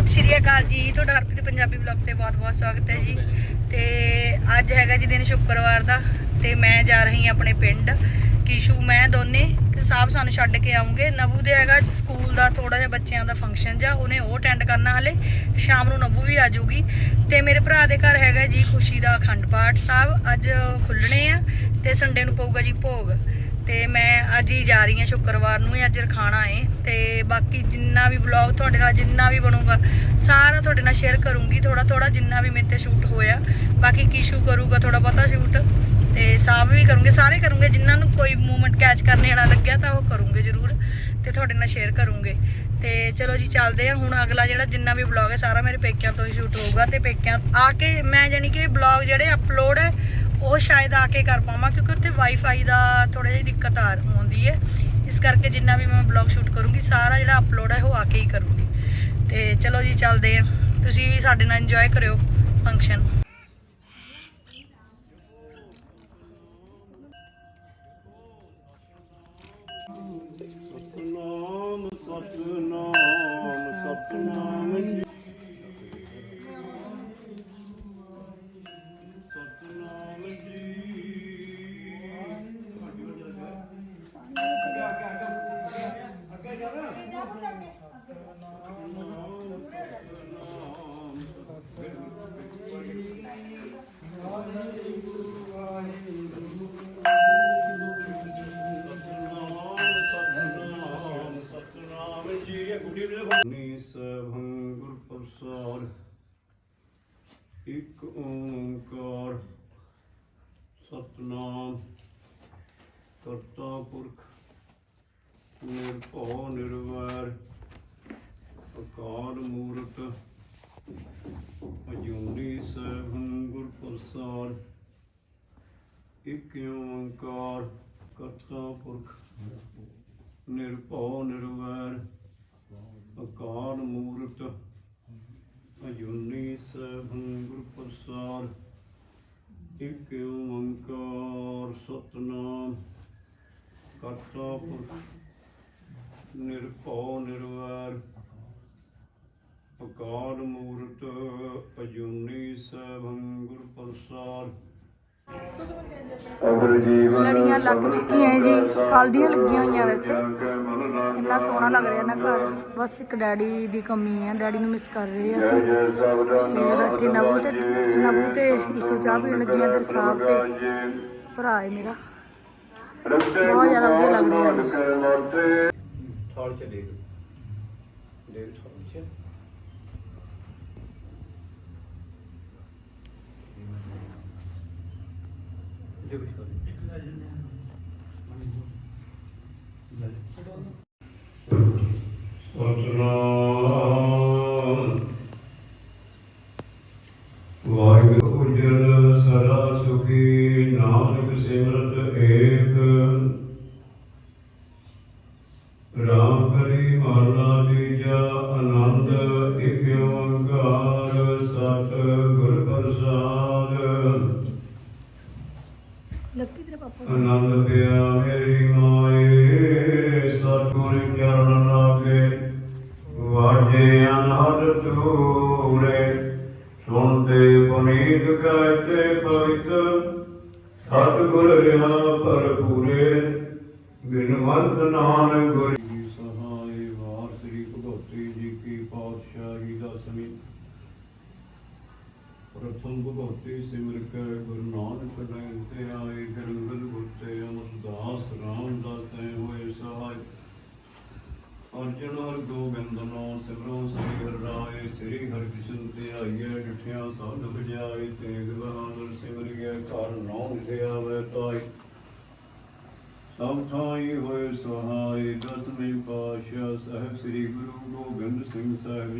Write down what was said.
ਸਤਿ ਸ਼੍ਰੀ ਅਕਾਲ ਜੀ। ਤੁਹਾਡਾ ਹਰਪ੍ਰੀਤ ਪੰਜਾਬੀ ਬਲੌਗ ਤੇ ਬਹੁਤ-ਬਹੁਤ ਸਵਾਗਤ ਹੈ ਜੀ। ਤੇ ਅੱਜ ਹੈਗਾ ਜੀ ਦਿਨ ਸ਼ੁੱਕਰਵਾਰ ਦਾ ਤੇ ਮੈਂ ਜਾ ਰਹੀ ਹਾਂ ਆਪਣੇ ਪਿੰਡ। ਕਿਸ਼ੂ, ਮੈਂ ਦੋਨੇ। ਤੇ ਸਾਹਿਬ ਸਾਨੂੰ ਛੱਡ ਕੇ ਆਉਂਗੇ। ਨਬੂ ਦੇ ਹੈਗਾ ਸਕੂਲ ਦਾ ਥੋੜਾ ਜਿਹਾ ਬੱਚਿਆਂ ਦਾ ਫੰਕਸ਼ਨ ਜਾ, ਉਹਨੇ ਉਹ ਅਟੈਂਡ ਕਰਨਾ ਹਲੇ। ਸ਼ਾਮ ਨੂੰ ਨਬੂ ਵੀ ਆ ਜਾਊਗੀ। ਤੇ ਮੇਰੇ ਭਰਾ ਦੇ ਘਰ ਹੈਗਾ ਜੀ ਖੁਸ਼ੀ ਦਾ ਅਖੰਡ ਪਾਠ ਸਾਹਿਬ। ਅੱਜ ਖੁੱਲਣੇ ਆ ਤੇ ਸੰਡੇ ਨੂੰ ਪਊਗਾ ਜੀ ਭੋਗ। ਤੇ ਮੈਂ ਅੱਜ ਹੀ ਜਾ ਰਹੀ ਹਾਂ ਸ਼ੁੱਕਰਵਾਰ ਨੂੰ ਹੀ, ਅੱਜ ਰਖਾਣਾ ਏ। ਤੇ ਬਾਕੀ ਜਿੰਨਾ ਵੀ ਵਲੌਗ ਤੁਹਾਡੇ ਨਾਲ, ਜਿੰਨਾ ਵੀ ਬਣੂਗਾ, ਸਾਰਾ ਤੁਹਾਡੇ ਨਾਲ ਸ਼ੇਅਰ ਕਰੂੰਗੀ। ਥੋੜਾ ਥੋੜਾ ਜਿੰਨਾ ਵੀ ਮੇਰੇ ਤੇ ਸ਼ੂਟ ਹੋਇਆ। ਬਾਕੀ ਕੀਸ਼ੂ ਕਰੂਗਾ ਥੋੜਾ ਬਹੁਤਾ ਸ਼ੂਟ ਤੇ ਸਾਬ ਵੀ ਕਰੂੰਗੇ, ਸਾਰੇ ਕਰੂੰਗੇ। ਜਿਨ੍ਹਾਂ ਨੂੰ ਕੋਈ ਮੂਵਮੈਂਟ ਕੈਚ ਕਰਨੇ ਵਾਲਾ ਲੱਗਿਆ ਤਾਂ ਉਹ ਕਰੂੰਗੇ ਜ਼ਰੂਰ। ਤੇ ਤੁਹਾਡੇ ਨਾਲ ਸ਼ੇਅਰ ਕਰੂੰਗੇ। ਤੇ ਚਲੋ ਜੀ, ਚੱਲਦੇ ਆ ਹੁਣ ਅਗਲਾ ਜਿਹੜਾ ਜਿੰਨਾ ਵੀ ਵਲੌਗ ਹੈ, ਸਾਰਾ ਮੇਰੇ ਪੇਕਿਆਂ ਤੋਂ ਹੀ ਸ਼ੂਟ ਹੋਊਗਾ। ਤੇ ਪੇਕਿਆਂ ਆ ਕੇ ਮੈਂ ਜਾਨੀ ਕਿ ਵਲੌਗ ਜਿਹੜੇ ਅਪਲੋਡ ਹੈ ਕੇ ਕਰ ਪਾਵਾਂ, ਕਿਉਂਕਿ ਉੱਥੇ ਵਾਈਫਾਈ ਦਾ ਥੋੜਾ ਜਿਹੀ ਦਿੱਕਤ ਆ, ਆਉਂਦੀ ਹੈ। ਇਸ ਕਰਕੇ ਜਿੰਨਾ ਵੀ ਮੈਂ ਵਲੌਗ ਸ਼ੂਟ ਕਰੂੰਗੀ, ਸਾਰਾ ਜਿਹੜਾ ਅਪਲੋਡ ਹੈ ਉਹ ਆ ਕੇ ਹੀ ਕਰੂੰਗੀ। ਤੇ ਚਲੋ ਜੀ, ਚੱਲਦੇ ਆ ਤੁਸੀਂ ਵੀ ਸਾਡੇ ਨਾਲ ਇੰਜੋਏ ਕਰਿਓ ਫੰਕਸ਼ਨ ਸਤਨਾਮ ਸਤਨਾਮ ਸਤਨਾਮ। ਇੱਕ ਓੰਕਾਰ ਸਤਨਾਮ ਕਰਤਾ ਪੁਰਖ ਨਿਰਭਉ ਨਿਰਵੈਰ ਅਕਾਲ ਮੂਰਤ, ਅਜੂਨੀ ਸਭੰ ਗੁਰ ਪ੍ਰਸਾਦ ਇਕ ਓੰਕਾਰ ਕਰਤਾ ਪੁਰਖ, ਨਿਰਭਉ ਨਿਰਵੈਰ। ਅਕਾਲ ਮੂਰਤ, ਅਜੂਨੀ ਸਭੰ ਗੁਰ ਪ੍ਰਸਾਦ ਇਕ ਓੰਕਾਰ ਸਤਨਾਮ ਕਰਤਾ ਪੁਰਖ, ਨਿਰਭਉ ਨਿਰਵੈਰ। ਅਕਾਲ ਮੂਰਤ ਅਜੂਨੀ ਸਭੰ ਗੁਰ ਪ੍ਰਸਾਦ। ਲੜੀਆਂ ਲੱਗ ਚੁੱਕੀਆਂ ਜੀ। ਕੱਲ ਦੀਆਂ ਲੱਗੀਆਂ ਹੋਈਆਂ ਵੈਸੇ। ਕਿੰਨਾ ਸੋਹਣਾ ਲੱਗ ਰਿਹਾ ਨਾ ਘਰ। ਬਸ ਇੱਕ ਡੈਡੀ ਦੀ ਕਮੀ ਹੈ ਡੈਡੀ ਨੂੰ ਮਿਸ ਕਰ ਰਹੇ ਅਸੀਂ। ਤੇ ਬੈਠੇ ਨਬੂ ਤੇ ਨਬੂ ਤੇ ਇਸੂ ਚਾਹ ਪੀਣ ਲੱਗੀ ਅੰਦਰ ਸਾਹਿਬ ਤੇ। ਭਰਾ ਹੈ ਮੇਰਾ। ਬਹੁਤ ਜ਼ਿਆਦਾ ਵਧੀਆ ਲੱਗ ਰਿਹਾ। ਹੈ ਥਾਲ ਚ ਦੇ ਦੇ ਥਾਲ ਚ। ਦੇ ਕੁਛ ਸੁਣਦੇ ਪੁਨੀਤ ਕਹਤੇ ਸਤਿਗੁਰ ਰਿਹਾ ਭਰਪੂਰੇ ਬਿਨਵੰਤ ਨਾਨਕ ਗੁਰ ਜੀ ਸਹਾਈ ਵਾਰ ਸ੍ਰੀ ਭਗਵਤੀ ਜੀ ਕੀ ਪਾਤਸ਼ਾਹੀ ਦਸਵੀਂ ਪ੍ਰਥਮ ਭਗਵਤੀ ਸਿਮਰ ਕੇ ਗੁਰੂ ਨਾਨਕ ਨਾਮ ਤੇ ਆਏ ਗਰੰਗਲ ਗੁਰਤੇ ਅਮਰਦਾਸ ਰਾਮਦਾਸ ਐ ਹੋਏ ਸਹਾਇ ਅਰਜਨ ਹਰ ਗੋਬਿੰਦ ਨਾਮ ਸਿਮਰੋ ਸ੍ਰੀ ਹਰਿ ਰਾਏ, ਸ੍ਰੀ ਹਰਿ ਕ੍ਰਿਸ਼ਨ ਤੇ ਆਈਏ ਡਿਠਿਆ ਸਭ ਬਜਾਏ ਤੇਗ ਬਹਾਦਰ ਸਿਮਰ ਗਿਆ ਘਰ ਨਾਮ ਤੇ ਆਵੇ ਤਾਈ ਸਭ ਥਾਈ ਹੋਏ ਸਹਾਈ, ਦਸਵੇਂ ਪਾਤਸ਼ਾਹ ਸਾਹਿਬ ਸ੍ਰੀ ਗੁਰੂ ਗੋਬਿੰਦ ਸਿੰਘ ਸਾਹਿਬ